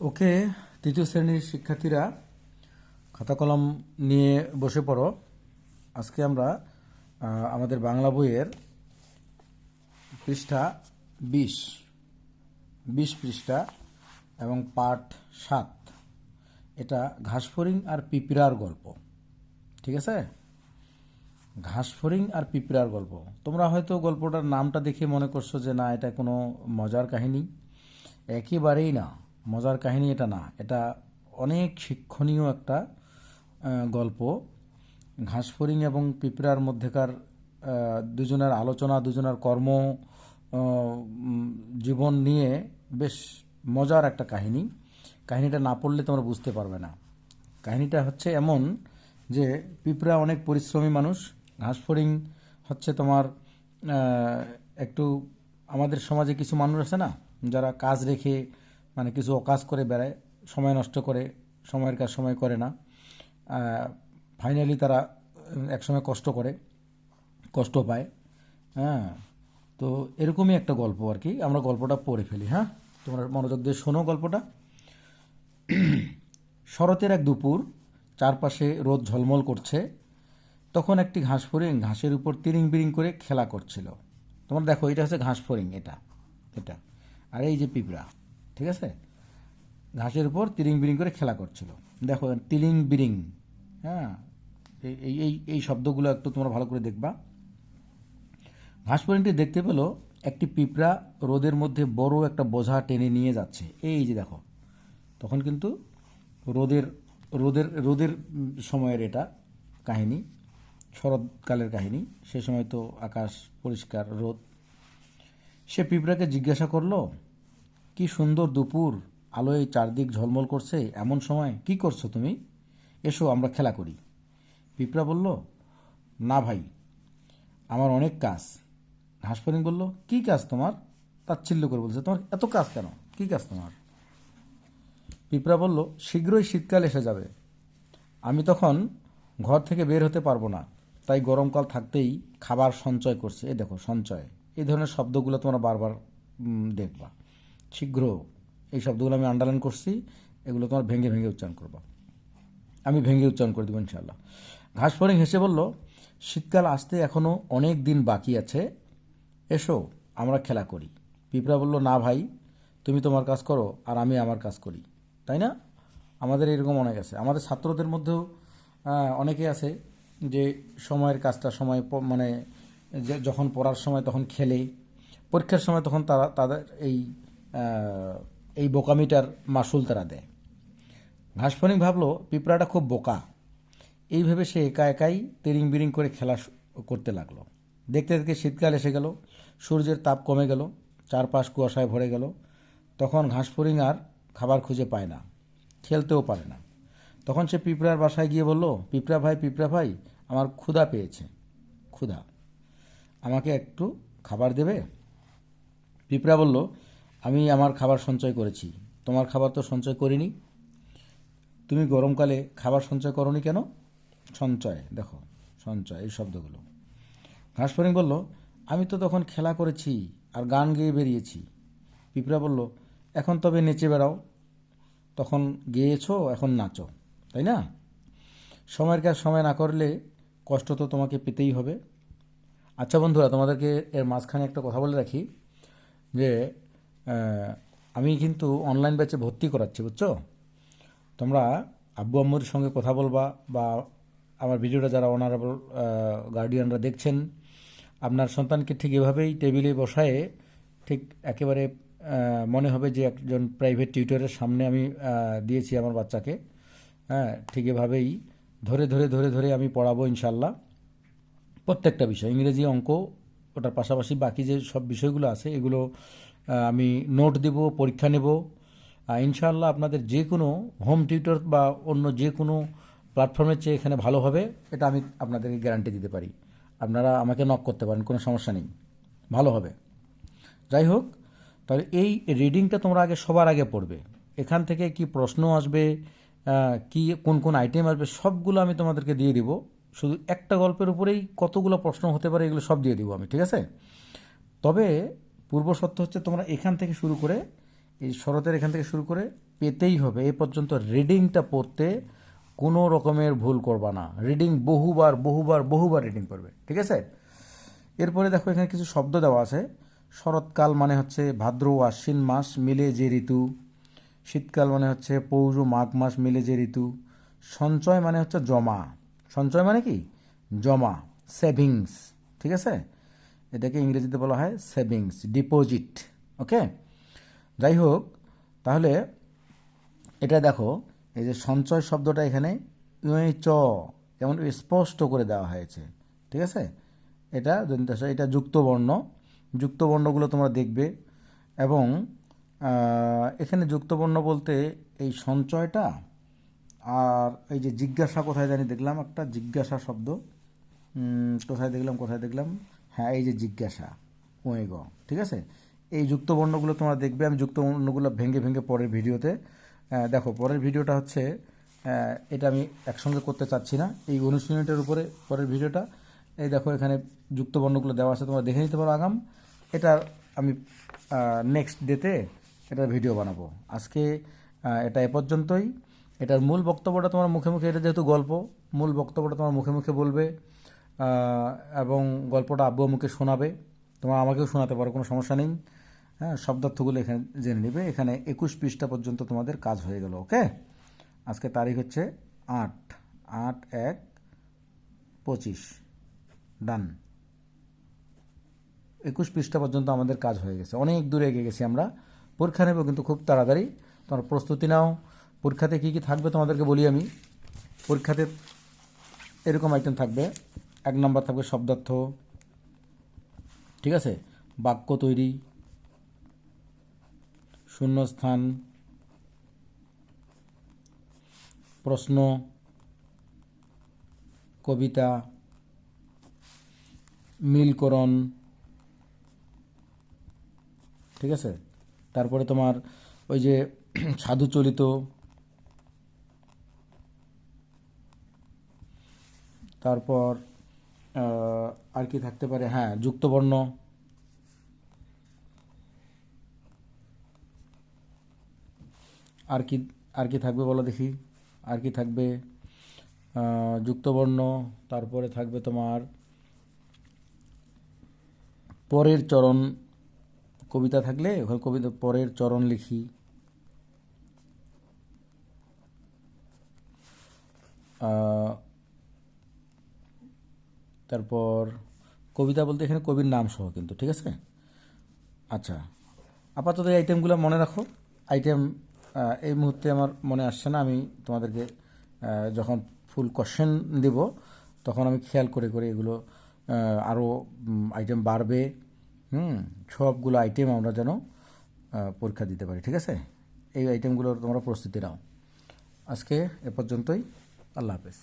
ওকে, তৃতীয় শ্রেণির শিক্ষার্থীরা খাতা কলম নিয়ে বসে পড়ো। আজকে আমরা আমাদের বাংলা বইয়ের পৃষ্ঠা বিশ। বিশ পৃষ্ঠা এবং পাঠ সাত। এটা ঘাসফড়িং আর পিঁপড়ার গল্প। ঠিক আছে? ঘাসফড়িং আর পিঁপড়ার গল্প। তোমরা হয়তো গল্পটার নামটা দেখে মনে করছ যে না, এটা কোনো মজার কাহিনী। একেবারেই না। মজার কাহিনী এটা না, এটা অনেক শিক্ষণীয় একটা গল্প। ঘাসফড়িং এবং পিঁপড়ার মধ্যেকার দুজনের আলোচনা, দুজনের কর্ম জীবন নিয়ে বেশ মজার একটা কাহিনী। কাহিনীটা না পড়লে তোমরা বুঝতে পারবে না। কাহিনীটা হচ্ছে এমন যে, পিঁপড়া অনেক পরিশ্রমী মানুষ। ঘাসফড়িং হচ্ছে তোমার একটু আমাদের সমাজে কিছু মানুষ আছে না, যারা কাজ রেখে মানে কিছু অকাজ করে বেড়ায়, সময় নষ্ট করে, সময়ের কাজ সময় করে না। ফাইনালি তারা একসময় কষ্ট করে, কষ্ট পায়। হ্যাঁ তো এরকমই একটা গল্প আর কি। আমরা গল্পটা পড়ে ফেলি হ্যাঁ? তোমরা মনোযোগ দিয়ে শোনো গল্পটা। শরতের এক দুপুর, চারপাশে রোদ ঝলমল করছে। তখন একটি ঘাস ফড়িং ঘাসের উপর তিরিং বিরিং করে খেলা করছিল। তোমরা দেখো, এটা হচ্ছে ঘাস ফড়িং এটা এটা। আর এই যে পিঁপড়া ঠিক আছে? ঘাসের উপর তিরিং বিরিং করে খেলা করছিল। দেখো, তিলিং বিরিং হ্যাঁ? এই- এই এই শব্দগুলো একটু তোমরা ভালো করে দেখবা। ঘাস ফড়িংটি দেখতে পেল একটি পিঁপড়া রোদের মধ্যে বড় একটা বোঝা টেনে নিয়ে যাচ্ছে। এই যে দেখো, তখন কিন্তু রোদের রোদের রোদের সময়ের এটা কাহিনী, শরৎকালের কাহিনী। সে সময় তো আকাশ পরিষ্কার, রোদ। সে পিঁপড়াকে জিজ্ঞাসা করল কি সুন্দর দুপুর, আলোয় চারদিক ঝলমল করছে এমন সময় কি করছ তুমি? এসো, আমরা খেলা করি। পিঁপড়া বলল, না ভাই, আমার অনেক কাজ। হাঁসফড়িং বলল, কি কাজ তোমার? তাচ্ছিল্য করে বলছে, তোমার এত কাজ কেন? কি কাজ তোমার? পিঁপড়া বলল, শীঘ্রই শীতকাল এসে যাবে। আমি তখন ঘর থেকে বের হতে পারব না, তাই গরমকাল থাকতেই খাবার সঞ্চয় করছে। এ দেখো, সঞ্চয়। এই ধরনের শব্দগুলো তোমরা বারবার দেখবা। শীঘ্র এই শব্দগুলো আমি আন্ডারলাইন করছি, এগুলো তোমার ভেঙে ভেঙে উচ্চারণ করবা। আমি ভেঙে উচ্চারণ করে দেবো ইনশাল্লাহ ঘাসফড়িং হেসে বলল, শীতকাল আসতে এখনও অনেক দিন বাকি আছে, এসো, আমরা খেলা করি। পিঁপড়া বলল, না ভাই, তুমি তোমার কাজ করো আর আমি আমার কাজ করি। তাই না? আমাদের এরকম অনেক আছে। আমাদের ছাত্রদের মধ্যেও অনেকে আছে যে সময়ের কাজটা সময় মানে যখন পড়ার সময় তখন খেলে, পরীক্ষার সময় তখন তারা, তাদের এই এই বোকামিটার মাসুল তারা দেয়। ঘাসফড়িং ভাবলো, পিঁপড়াটা খুব বোকা। এইভাবে সে একা একাই তেরিং বিরিং করে খেলা করতে লাগল। দেখতে দেখতে শীতকাল এসে গেল, সূর্যের তাপ কমে গেল, চারপাশ কুয়াশায় ভরে গেল। তখন ঘাসফড়িং আর খাবার খুঁজে পায় না, খেলতেও পারে না। তখন সে পিঁপড়ার বাসায় গিয়ে বলল, পিঁপড়া ভাই পিঁপড়া ভাই, আমার ক্ষুধা পেয়েছে, ক্ষুধা। আমাকে একটু খাবার দেবে? পিঁপড়া বলল আমি আমার খাবার সঞ্চয় করেছি। তোমার খাবার তো সঞ্চয় করিনি। তুমি গরমকালে খাবার সঞ্চয় করনি কেন? সঞ্চয়, দেখো, সঞ্চয়, এই শব্দগুলো। ঘাসফড়িং বলল, আমি তো তখন খেলা করেছি আর গান গেয়ে বেরিয়েছি। পিঁপড়া বলল, এখন তবে নেচে বেড়াও। তখন গেয়েছো, এখন নাচো, তাই না? সময়ের কাজ সময় না করলে কষ্ট তো তোমাকে পেতেই হবে। আচ্ছা বন্ধুরা, তোমাদেরকে এর মাঝখানে একটা কথা বলে রাখি যে আমি কিন্তু অনলাইন ব্যাচে ভর্তি করাচ্ছি, বুঝছ? তোমরা আব্বু আম্মুর সঙ্গে কথা বলবা বা আমার ভিডিওটা যারা অনারেবল গার্ডিয়ানরা দেখছেন, আপনার সন্তানকে ঠিক এভাবেই টেবিলে বসায়ে ঠিক একেবারে মনে হবে যে একজন প্রাইভেট টিউটরের সামনে আমি দিয়েছি আমার বাচ্চাকে। হ্যাঁ ঠিক এভাবেই ধরে ধরে ধরে ধরে আমি পড়াবো ইনশাল্লাহ প্রত্যেকটা বিষয়, ইংরেজি, অঙ্ক, ওটার পাশাপাশি বাকি যে সব বিষয়গুলো আছে, এগুলো আমি নোট দেব, পরীক্ষা নেব। ইনশাআল্লাহ আপনাদের যে কোনো হোম টিউটর বা অন্য যে কোনো প্ল্যাটফর্মের চেয়ে এখানে ভালো হবে, এটা আমি আপনাদেরকে গ্যারান্টি দিতে পারি। আপনারা আমাকে নক করতে পারেন, কোনো সমস্যা নেই। ভালো হবে। যাই হোক, তাহলে এই রিডিংটা তোমরা আগে সবার আগে পড়বে। এখান থেকে কি প্রশ্ন আসবে কি, কোন কোন আইটেম আসবে, সবগুলো আমি তোমাদেরকে দিয়ে দিব। শুধু একটা গল্পের উপরেই কতগুলো প্রশ্ন হতে পারে, এগুলো সব দিয়ে দিব আমি, ঠিক আছে? তবে পূর্ব শর্ত হচ্ছে তোমরা এখান থেকে শুরু করে, এই শরতের এখান থেকে শুরু করে পেতেই হবে। এ পর্যন্ত রিডিংটা পড়তে কোনো রকমের ভুল করবা না। রিডিং বহুবার বহুবার বহুবার রিডিং করবে, ঠিক আছে? এরপরে দেখো এখানে কিছু শব্দ দেওয়া আছে। শরৎকাল মানে হচ্ছে ভাদ্র ও আশ্বিন মাস মিলে যে ঋতু। শীতকাল মানে হচ্ছে ও মাঘ মাস মিলে যে ঋতু। সঞ্চয় মানে হচ্ছে জমা। সঞ্চয় মানে কি? জমা সেভিংস ঠিক আছে? এটাকে ইংরেজিতে বলা হয় সেভিংস, ডিপোজিট, ওকে? যাই হোক তাহলে এটা দেখো, এই যে সঞ্চয় শব্দটা এখানে চ যেমন স্পষ্ট করে দেওয়া হয়েছে, ঠিক আছে? এটা এটা যুক্তবর্ণ, যুক্তবর্ণগুলো তোমরা দেখবে, এবং এখানে যুক্তবর্ণ বলতে এই সঞ্চয়টা, আর এই যে জিজ্ঞাসা কোথায় জানি দেখলাম একটা, জিজ্ঞাসা শব্দ কোথায় দেখলাম কোথায় দেখলাম? হ্যাঁ এই যে জিজ্ঞাসা ওয়ে গ, ঠিক আছে? এই যুক্ত বর্ণগুলো তোমরা দেখবে, আমি যুক্ত বর্ণগুলো ভেঙে ভেঙে পরের ভিডিওতে দেখো, পরের ভিডিওটা হচ্ছে এটা আমি একসঙ্গে করতে চাচ্ছি না, এই উনিশ মিনিটের উপরে পরের ভিডিওটা। এই দেখো, এখানে যুক্ত বর্ণগুলো দেওয়া আছে, তোমরা দেখে নিতে পারো আগাম। এটা আমি নেক্সট ডেতে এটার ভিডিও বানাবো। আজকে এটা এ পর্যন্তই। এটার মূল বক্তব্যটা তোমার মুখে মুখে, এটা যেহেতু গল্প, মূল বক্তব্যটা তোমার মুখে মুখে বলবে। এবং গল্পটা আব্বু মুখে শোনাবে। তোমরা আমাকেও শোনাতে পারো, কোনো সমস্যা নেই। হ্যাঁ শব্দার্থগুলো এখানে জেনে নেবে। এখানে একুশ পৃষ্ঠা পর্যন্ত তোমাদের কাজ হয়ে গেল, ওকে? আজকে তারিখ হচ্ছে আট আট, এক, পঁচিশ। ডান। একুশ পৃষ্ঠা পর্যন্ত আমাদের কাজ হয়ে গেছে। অনেক দূরে এগিয়ে গেছি আমরা। পরীক্ষা নেব কিন্তু খুব তাড়াতাড়ি। তোমার প্রস্তুতি নাও। পরীক্ষাতে কী কী থাকবে তোমাদেরকে বলি আমি। পরীক্ষাতে এরকম আইটেম থাকবে। এক নম্বর থাকবে শব্দার্থ। ঠিক আছে? বাক্য তৈরি। শূন্যস্থান। প্রশ্ন। কবিতা। মিলকরণ। ঠিক আছে? তারপরে তোমার ওই যে সাধুচলিত তারপর আর কি থাকতে পারে? হ্যাঁ যুক্তবর্ণ। আর কি আর কি থাকবে বলো দেখি? আর কি থাকবে? যুক্তবর্ণ তারপরে থাকবে তোমার পরের চরণ। কবিতা থাকলে ওখানে কবিতা পরের চরণ লিখি। আহ, তারপর কবিতা বলতে এখানে কবির নাম সহ কিন্তু, ঠিক আছে? আচ্ছা আপাতত এই আইটেমগুলো মনে রাখো। আইটেম এই মুহূর্তে আমার মনে আসছে না, আমি তোমাদেরকে যখন ফুল কোশ্চেন দেব, তখন আমি খেয়াল করে করে এগুলো আরও আইটেম বাড়বে। হুম, সবগুলো আইটেম আমরা যেন পরীক্ষা দিতে পারি, ঠিক আছে? এই আইটেমগুলোর তোমরা প্রস্তুতি নাও। আজকে এ পর্যন্তই। আল্লাহ হাফেজ।